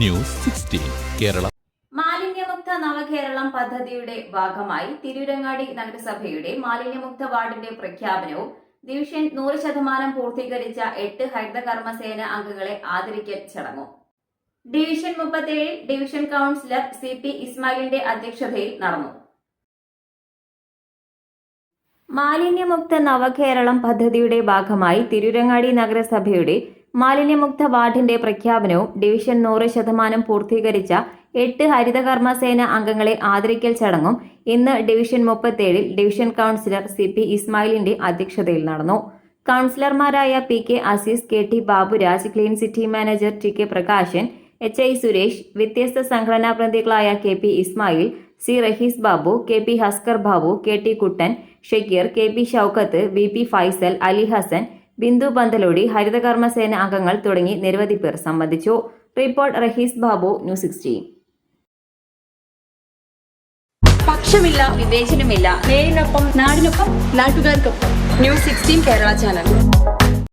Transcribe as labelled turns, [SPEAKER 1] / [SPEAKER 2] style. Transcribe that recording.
[SPEAKER 1] News sixteen Kerala.
[SPEAKER 2] മാലിന്യമുക്ത നവകേരളം പദ്ധതിയുടെ ഭാഗമായി തിരൂരങ്ങാടി നഗരസഭയുടെ മാലിന്യമുക്ത വാർഡിന്റെ പ്രഖ്യാപനവും ഡിവിഷൻ നൂറ് ശതമാനം പൂർത്തീകരിച്ച എട്ട് ഹരിത കർമ്മസേന അംഗങ്ങളെ ആദരിക്കൽ ചടങ്ങും. ഡിവിഷൻ മുപ്പത്തേഴിൽ ഡിവിഷൻ കൌൺസിലർ സി പി ഇസ്മായിലിന്റെ അധ്യക്ഷതയിൽ നടന്നു. മാലിന്യമുക്ത നവകേരളം പദ്ധതിയുടെ ഭാഗമായി തിരൂരങ്ങാടി നഗരസഭയുടെ മാലിന്യമുക്ത വാർഡിന്റെ പ്രഖ്യാപനവും ഡിവിഷൻ നൂറ് ശതമാനം പൂർത്തീകരിച്ച എട്ട് ഹരിതകർമ്മസേന അംഗങ്ങളെ ആദരിക്കൽ ചടങ്ങും ഇന്ന് ഡിവിഷൻ മുപ്പത്തേഴിൽ ഡിവിഷൻ കൌൺസിലർ സി പി ഇസ്മായിലിന്റെ അധ്യക്ഷതയിൽ നടന്നു. കൌൺസിലർമാരായ P K Azeez K T Baburaj clean city manager T K Prakashan H I Suresh വ്യത്യസ്ത സംഘടനാ പ്രതിനിധികളായ K P Ismail C Rahees Babu K P Haskar Babu K T Kuttan Shakeer K P Shoukath V P Faisal Ali Hasan Bindu Panthalodi ഹരിതകർമ്മസേന അംഗങ്ങൾ തുടങ്ങി നിരവധി പേർ സംബന്ധിച്ചു. Report Rahees Babu news sixteen
[SPEAKER 3] പക്ഷമില്ല വിവേചനമില്ല. നേരിനൊപ്പം നാടിനൊപ്പം നാട്ടുകാർക്കൊപ്പം. News sixteen Kerala channel.